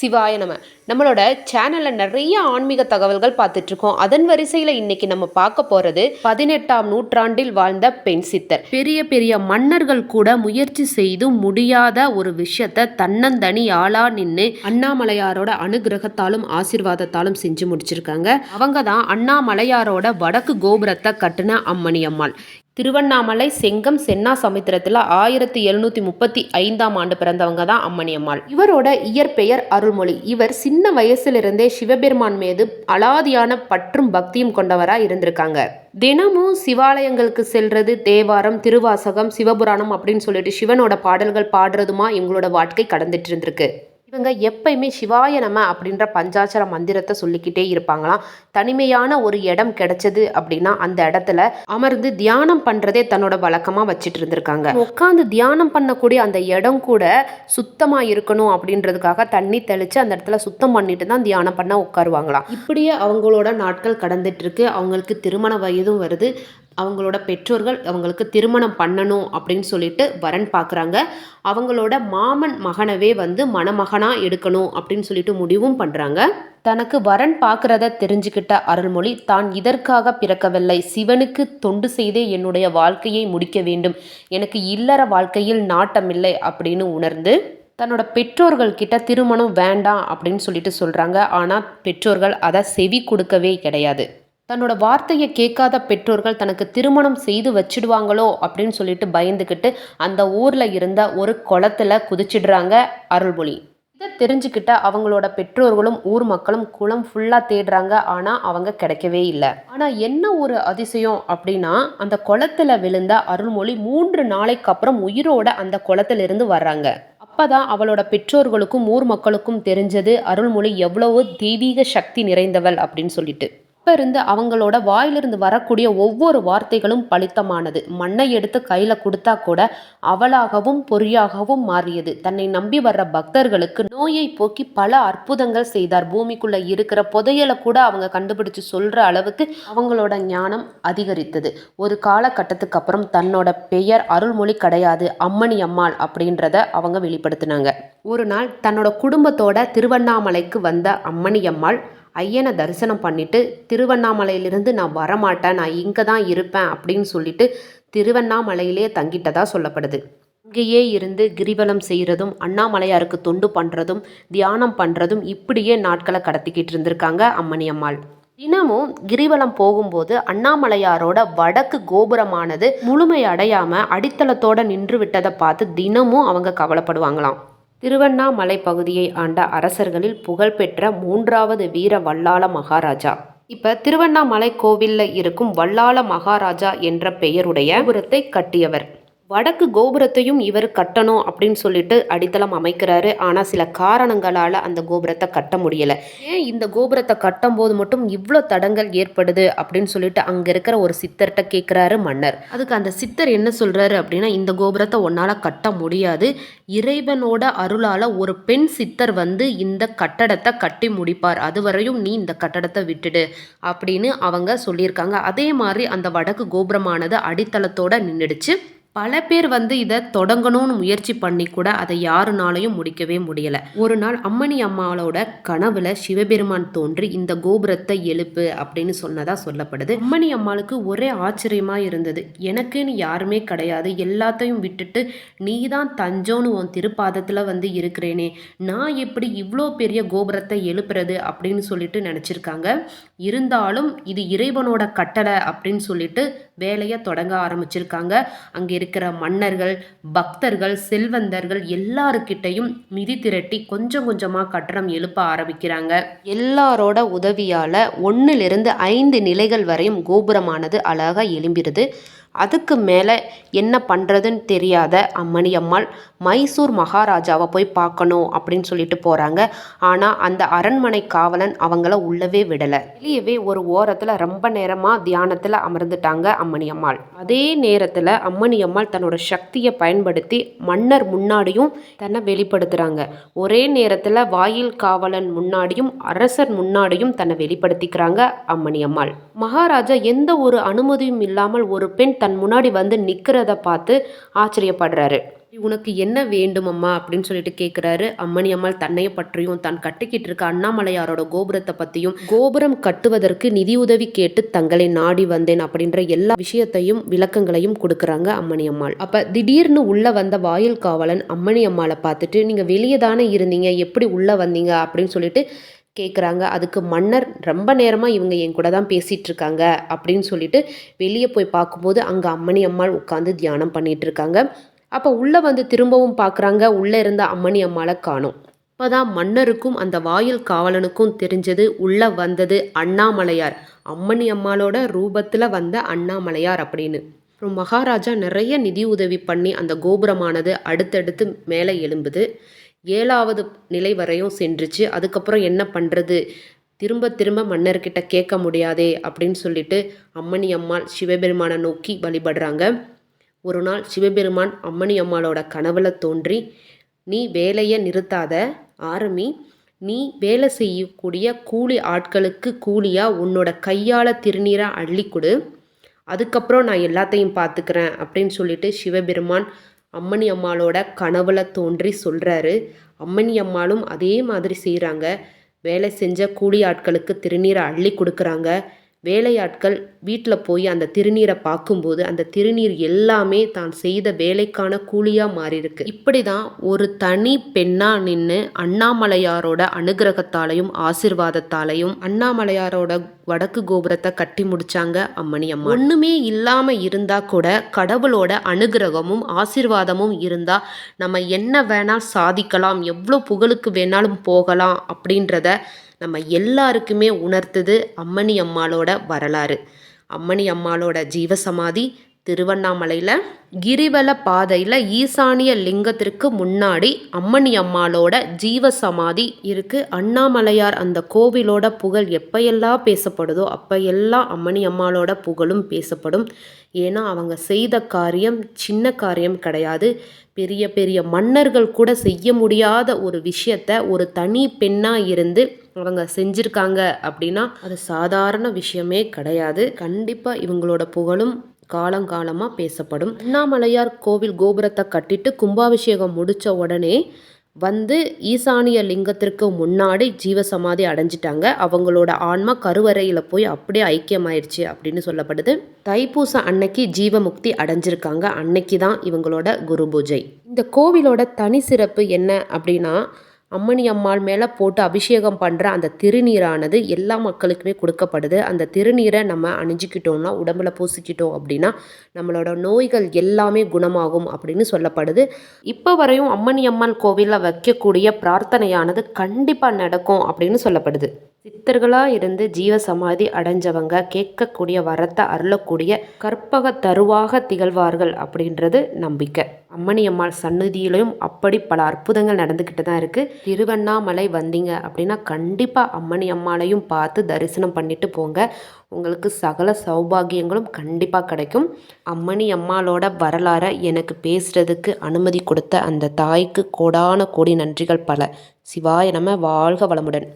சிவாய நம. நம்மளோட சேனலில் நிறைய ஆன்மீக தகவல்கள் பார்த்துட்ருக்கோம். அதன் வரிசையில் இன்னைக்கு நம்ம பார்க்க போகிறது பதினெட்டாம் நூற்றாண்டில் வாழ்ந்த பெண் சித்தர். பெரிய பெரிய மன்னர்கள் கூட முயற்சி செய்து முடியாத ஒரு விஷயத்த தன்னந்தனி ஆளா நின்று அண்ணாமலையாரோட அனுகிரகத்தாலும் ஆசீர்வாதத்தாலும் செஞ்சு முடிச்சிருக்காங்க. அவங்க தான் அண்ணாமலையாரோட வடக்கு கோபுரத்தை கட்டின அம்மணி அம்மாள். திருவண்ணாமலை செங்கம் சென்னா சமுத்திரத்தில் ஆயிரத்தி எழுநூற்றி முப்பத்தி ஐந்தாம் ஆண்டு பிறந்தவங்க தான் அம்மணி அம்மாள். இவரோட இயற்பெயர் அருள்மொழி. இவர் சின்ன வயசிலிருந்தே சிவபெருமான் மீது அலாதியான பற்றும் பக்தியும் கொண்டவராக இருந்திருக்காங்க. தினமும் சிவாலயங்களுக்கு செல்றது தேவாரம் திருவாசகம் சிவபுராணம் அப்படின்னு சொல்லிட்டு சிவனோட பாடல்கள் பாடுறதுமா இவங்களோட வாழ்க்கை கடந்துட்டு இருந்திருக்கு. இவங்க எப்பயுமே சிவாய நம அப்படின்ற பஞ்சாட்சர மந்திரத்தை சொல்லிக்கிட்டே இருப்பாங்களாம். தனிமையான ஒரு இடம் கிடைச்சது அப்படின்னா அந்த இடத்துல அமர்ந்து தியானம் பண்ணுறதே தன்னோட வழக்கமாக வச்சுட்டு இருந்திருக்காங்க. உட்காந்து தியானம் பண்ணக்கூடிய அந்த இடம் கூட சுத்தமாக இருக்கணும் அப்படின்றதுக்காக தண்ணி தெளித்து அந்த இடத்துல சுத்தம் பண்ணிட்டு தான் தியானம் பண்ண உட்காருவாங்களாம். இப்படியே அவங்களோட நாட்கள் கடந்துட்டு இருக்கு. அவங்களுக்கு திருமண வயதும் வருது. அவங்களோட பெற்றோர்கள் அவங்களுக்கு திருமணம் பண்ணணும் அப்படின்னு சொல்லிட்டு வரன் பார்க்குறாங்க. அவங்களோட மாமன் மகனவே வந்து மணமகனாக எடுக்கணும் அப்படின்னு சொல்லிட்டு முடிவும் பண்ணுறாங்க தனக்கு வரன் பார்க்குறத தெரிஞ்சுக்கிட்ட அருள்மொழி தான் இதற்காக பிறக்கவில்லை. சிவனுக்கு தொண்டு செய்தே என்னுடைய வாழ்க்கையை முடிக்க வேண்டும். எனக்கு இல்லற வாழ்க்கையில் நாட்டமில்லை அப்படின்னு உணர்ந்து தன்னோட பெற்றோர்கள் கிட்ட திருமணம் வேண்டாம் அப்படின்னு சொல்லிட்டு சொல்கிறாங்க ஆனால் பெற்றோர்கள் அதை செவி கொடுக்கவே கிடையாது. தன்னோட வார்த்தையை கேட்காத பெற்றோர்கள் தனக்கு திருமணம் செய்து வச்சிடுவாங்களோ அப்படின்னு சொல்லிட்டு பயந்துக்கிட்டு அந்த ஊரில் இருந்த ஒரு குளத்துல குதிச்சிடுறாங்க அருள்மொழி. இதை தெரிஞ்சுக்கிட்ட அவங்களோட பெற்றோர்களும் ஊர் மக்களும் குளம் ஃபுல்லாக தேடுறாங்க. ஆனால் அவங்க கிடைக்கவே இல்லை. ஆனால் என்ன ஒரு அதிசயம் அப்படின்னா அந்த குளத்துல விழுந்த அருள்மொழி மூன்று நாளைக்கு அப்புறம் உயிரோட அந்த குளத்திலிருந்து வர்றாங்க. அப்பதான் அவளோட பெற்றோர்களுக்கும் ஊர் மக்களுக்கும் தெரிஞ்சது அருள்மொழி எவ்வளவோ தெய்வீக சக்தி நிறைந்தவள் அப்படின்னு சொல்லிட்டு. அப்போ இருந்து அவங்களோட வாயிலிருந்து வரக்கூடிய ஒவ்வொரு வார்த்தைகளும் பலித்தமானது. மண்ணை எடுத்து கையில கொடுத்தா கூட அவளாகவும் பொறியாகவும் மாறியது. தன்னை நம்பி வர்ற பக்தர்களுக்கு நோயை போக்கி பல அற்புதங்கள் செய்தார். பூமிக்குள்ள இருக்கிற புதையலை கூட அவங்க கண்டுபிடிச்சு சொல்ற அளவுக்கு அவங்களோட ஞானம் அதிகரித்தது. ஒரு காலகட்டத்துக்கு அப்புறம் தன்னோட பெயர் அருள்மொழி கிடையாது அம்மணி அம்மாள் அப்படின்றத அவங்க வெளிப்படுத்தினாங்க. ஒரு நாள் தன்னோட குடும்பத்தோட திருவண்ணாமலைக்கு வந்த அம்மணி அம்மாள் ஐயனை தரிசனம் பண்ணிவிட்டு திருவண்ணாமலையிலிருந்து நான் வரமாட்டேன் நான் இங்கே தான் இருப்பேன் அப்படின்னு சொல்லிட்டு திருவண்ணாமலையிலே தங்கிட்டதா சொல்லப்படுது. இங்கேயே இருந்து கிரிவலம் செய்கிறதும் அண்ணாமலையாருக்கு தொண்டு பண்ணுறதும் தியானம் பண்ணுறதும் இப்படியே நாட்களை கடத்திக்கிட்டு இருந்திருக்காங்க அம்மணி அம்மாள். தினமும் கிரிவலம் போகும்போது அண்ணாமலையாரோட வடக்கு கோபுரமானது முழுமை அடையாமல் அடித்தளத்தோட நின்று விட்டதை பார்த்து தினமும் அவங்க கவலைப்படுவாங்களாம். திருவண்ணாமலை பகுதியை ஆண்ட அரசர்களில் புகழ்பெற்ற மூன்றாவது வீர வல்லாள மகாராஜா. இப்ப திருவண்ணாமலை கோவில்ல இருக்கும் வல்லாள மகாராஜா என்ற பெயருடைய கோபுரத்தை கட்டியவர். வடக்கு கோபுரத்தையும் இவர் கட்டணும் அப்படின்னு சொல்லிட்டு அடித்தளம் அமைக்கிறாரு. ஆனால் சில காரணங்களால் அந்த கோபுரத்தை கட்ட முடியலை. ஏன் இந்த கோபுரத்தை கட்டும் போது மட்டும் இவ்வளோ தடங்கள் ஏற்படுது அப்படின்னு சொல்லிட்டு அங்கே இருக்கிற ஒரு சித்தர்கிட்ட கேட்குறாரு மன்னர். அதுக்கு அந்த சித்தர் என்ன சொல்கிறாரு அப்படின்னா இந்த கோபுரத்தை உன்னால் கட்ட முடியாது. இறைவனோட அருளால் ஒரு பெண் சித்தர் வந்து இந்த கட்டடத்தை கட்டி முடிப்பார். அதுவரையும் நீ இந்த கட்டடத்தை விட்டுடு அப்படின்னு அவங்க சொல்லியிருக்காங்க. அதே மாதிரி அந்த வடக்கு கோபுரமானது அடித்தளத்தோடு நின்றுடுச்சு பல பேர் வந்து இதை தொடங்கணும்னு முயற்சி பண்ணி கூட அதை யாருனாலையும் முடிக்கவே முடியலை. ஒரு நாள் அம்மணி அம்மாவோட கனவுல சிவபெருமான் தோன்றி இந்த கோபுரத்தை எழுப்பு அப்படின்னு சொன்னதா சொல்லப்படுது. அம்மணி அம்மாளுக்கு ஒரே ஆச்சரியமா இருந்தது. எனக்குன்னு யாருமே கிடையாது. எல்லாத்தையும் விட்டுட்டு நீ தான் தஞ்சோன்னு உன் திருப்பாதத்துல வந்து இருக்கிறேனே. நான் எப்படி இவ்வளோ பெரிய கோபுரத்தை எழுப்புறது அப்படின்னு சொல்லிட்டு நினச்சிருக்காங்க. இருந்தாலும் இது இறைவனோட கட்டளை அப்படின்னு சொல்லிட்டு வேலையை தொடங்க ஆரம்பிச்சிருக்காங்க. அங்கே இருக்கிற மன்னர்கள் பக்தர்கள் செல்வந்தர்கள் எல்லாருக்கிட்டையும் நிதி திரட்டி கொஞ்சம் கொஞ்சமாக கட்டணம் எழுப்ப ஆரம்பிக்கிறாங்க. எல்லாரோட உதவியால் ஒன்றிலிருந்து ஐந்து நிலைகள் வரையும் கோபுரமானது அழகாக எழும்பிடுது அதுக்கு மேலே என்ன பண்ணுறதுன்னு தெரியாத அம்மணி அம்மாள் மைசூர் மகாராஜாவை போய் பார்க்கணும் அப்படின்னு சொல்லிட்டு போகிறாங்க ஆனால் அந்த அரண்மனை காவலன் அவங்கள உள்ளவே விடலை. வெளியவே ஒரு ஓரத்தில் ரொம்ப நேரமாக தியானத்தில் அமர்ந்துட்டாங்க அம்மணி அம்மாள். அதே நேரத்தில் அம்மணி அம்மாள் தன்னோட சக்தியை பயன்படுத்தி மன்னர் முன்னாடியும் தன்னை வெளிப்படுத்துகிறாங்க ஒரே நேரத்தில் வாயில் காவலன் முன்னாடியும் அரசர் முன்னாடியும் தன்னை வெளிப்படுத்திக்கிறாங்க அம்மணி அம்மாள். மகாராஜா எந்த ஒரு அனுமதியும் இல்லாமல் ஒரு பெண் தன் முன்னாடி வந்து நிற்கிறத பார்த்து ஆச்சரியப்படுறாரு. உனக்கு என்ன வேண்டும் அம்மா? அப்படின்னு சொல்லிட்டு கேட்குறாரு அம்மணி அம்மாள் தன்னைய பற்றியும் தான் கட்டிக்கிட்டு இருக்க அண்ணாமலையாரோட கோபுரத்தை பற்றியும் கோபுரம் கட்டுவதற்கு நிதியுதவி கேட்டு தங்களை நாடி வந்தேன் அப்படின்ற எல்லா விஷயத்தையும் விளக்கங்களையும் கொடுக்குறாங்க அம்மணி அம்மாள். அப்போ திடீர்னு உள்ள வந்த வாயில் காவலன் அம்மணி அம்மாளை பார்த்துட்டு நீங்கள் வெளியே தானே இருந்தீங்க? எப்படி உள்ளே வந்தீங்க? அப்படின்னு சொல்லிட்டு கேட்குறாங்க அதுக்கு மன்னர் ரொம்ப நேரமாக இவங்க என் கூட தான் பேசிகிட்டு இருக்காங்க அப்படின்னு சொல்லிட்டு வெளியே போய் பார்க்கும்போது அங்கே அம்மணி அம்மாள் உட்காந்து தியானம் பண்ணிகிட்டு இருக்காங்க அப்போ உள்ளே வந்து திரும்பவும் பார்க்குறாங்க உள்ளே இருந்த அம்மணி அம்மாளை காணோம். அப்போதான் மன்னருக்கும் அந்த வாயில் காவலனுக்கும் தெரிஞ்சது. உள்ளே வந்தது அண்ணாமலையார். அம்மணி அம்மாளோட ரூபத்தில் வந்த அண்ணாமலையார் அப்படின்னு. அப்புறம் மகாராஜா நிறைய நிதி உதவி பண்ணி அந்த கோபுரமானது அடுத்தடுத்து மேலே எழும்புது. ஏழாவது நிலை வரையும் சென்றுச்சு. அதுக்கப்புறம் என்ன பண்ணுறது திரும்ப திரும்ப மன்னர்கிட்ட கேட்க முடியாதே அப்படின்னு சொல்லிட்டு அம்மணி அம்மாள் சிவபெருமானை நோக்கி வழிபடுறாங்க. ஒரு நாள் சிவபெருமான் அம்மணி அம்மாளோட கனவுல தோன்றி நீ வேலையை நிறுத்தாத ஆரம்பி நீ வேலை செய்யக்கூடிய கூலி ஆட்களுக்கு கூலியாக உன்னோட கையால் திருநீரை அள்ளி கொடு. அதுக்கப்புறம் நான் எல்லாத்தையும் பார்த்துக்கிறேன் அப்படின்னு சொல்லிட்டு சிவபெருமான் அம்மணி அம்மாளோட கனவுல தோன்றி சொல்கிறாரு அம்மணி அம்மாளும் அதே மாதிரி செய்கிறாங்க வேலை செஞ்ச கூலி ஆட்களுக்கு திருநீரை அள்ளி கொடுக்குறாங்க. வேலையாட்கள் வீட்டில் போய் அந்த திருநீரை பார்க்கும்போது அந்த திருநீர் எல்லாமே தான் செய்த வேலைக்கான கூலியாக மாறியிருக்கு. இப்படி தான் ஒரு தனி பெண்ணாக நின்று அண்ணாமலையாரோட அனுகிரகத்தாலையும் ஆசிர்வாதத்தாலையும் அண்ணாமலையாரோட வடக்கு கோபுரத்தை கட்டி முடிச்சாங்க அம்மணி அம்மா. ஒன்றுமே இல்லாமல் இருந்தால் கூட கடவுளோட அனுகிரகமும் ஆசிர்வாதமும் இருந்தால் நம்ம என்ன வேணால் சாதிக்கலாம் எவ்வளோ புகழுக்கு வேணாலும் போகலாம் அப்படின்றத நம்ம எல்லாருக்குமே உணர்த்துது அம்மணி அம்மாளோட வரலாறு. அம்மணி அம்மாளோட ஜீவசமாதி திருவண்ணாமலையில் கிரிவல பாதையில் ஈசானிய லிங்கத்திற்கு முன்னாடி அம்மணி அம்மாளோட ஜீவசமாதி இருக்குது அண்ணாமலையார் அந்த கோவிலோட புகழ் எப்பையெல்லாம் பேசப்படுதோ அப்பையெல்லாம் அம்மணி அம்மாளோட புகழும் பேசப்படும். ஏன்னா அவங்க செய்த காரியம் சின்ன காரியம் கிடையாது. பெரிய பெரிய மன்னர்கள் கூட செய்ய முடியாத ஒரு விஷயத்த ஒரு தனி பெண்ணாக இருந்து அவங்க செஞ்சுருக்காங்க அப்படின்னா அது சாதாரண விஷயமே கிடையாது. கண்டிப்பாக இவங்களோட புகழும் காலங்காலமாக பேசப்படும். அண்ணாமலையார் கோவில் கோபுரத்தை கட்டிட்டு கும்பாபிஷேகம் முடித்த உடனே வந்து ஈசானிய லிங்கத்திற்கு முன்னாடி ஜீவசமாதி அடைஞ்சிட்டாங்க. அவங்களோட ஆன்மா கருவறையில் போய் அப்படியே ஐக்கியமாயிருச்சு அப்படின்னு சொல்லப்படுது. தைப்பூச அன்னைக்கு ஜீவமுக்தி அடைஞ்சிருக்காங்க. அன்னைக்கு தான் இவங்களோட குரு பூஜை. இந்த கோவிலோட தனி சிறப்பு என்ன அப்படின்னா அம்மணி அம்மாள் மேலே போட்டு அபிஷேகம் பண்ணுற அந்த திருநீரானது எல்லா மக்களுக்குமே கொடுக்கப்படுது. அந்த திருநீரை நம்ம அணிஞ்சிக்கிட்டோம்னா உடம்புல பூசிக்கிட்டோம் அப்படின்னா நம்மளோட நோய்கள் எல்லாமே குணமாகும் அப்படின்னு சொல்லப்படுது. இப்போ வரையும் அம்மணி அம்மாள் கோவிலில் வைக்கக்கூடிய பிரார்த்தனையானது கண்டிப்பாக நடக்கும் அப்படின்னு சொல்லப்படுது. சித்தர்களாக இருந்து ஜீவசமாதி அடைஞ்சவங்க கேட்கக்கூடிய வரத்தை அருளக்கூடிய கற்பக தருவாக திகழ்வார்கள் அப்படின்றது நம்பிக்கை. அம்மணி அம்மாள் சன்னதியிலையும் அப்படி பல அற்புதங்கள் நடந்துக்கிட்டு தான் இருக்குது திருவண்ணாமலை வந்தீங்க அப்படின்னா கண்டிப்பாக அம்மணி அம்மாளையும் பார்த்து தரிசனம் பண்ணிட்டு போங்க. உங்களுக்கு சகல சௌபாகியங்களும் கண்டிப்பாக கிடைக்கும். அம்மணி அம்மாளோட வரலாறை எனக்கு பேசுகிறதுக்கு அனுமதி கொடுத்த அந்த தாய்க்கு கோடான கோடி நன்றிகள் பல. சிவாய நம்ம வாழ்க வளமுடன்.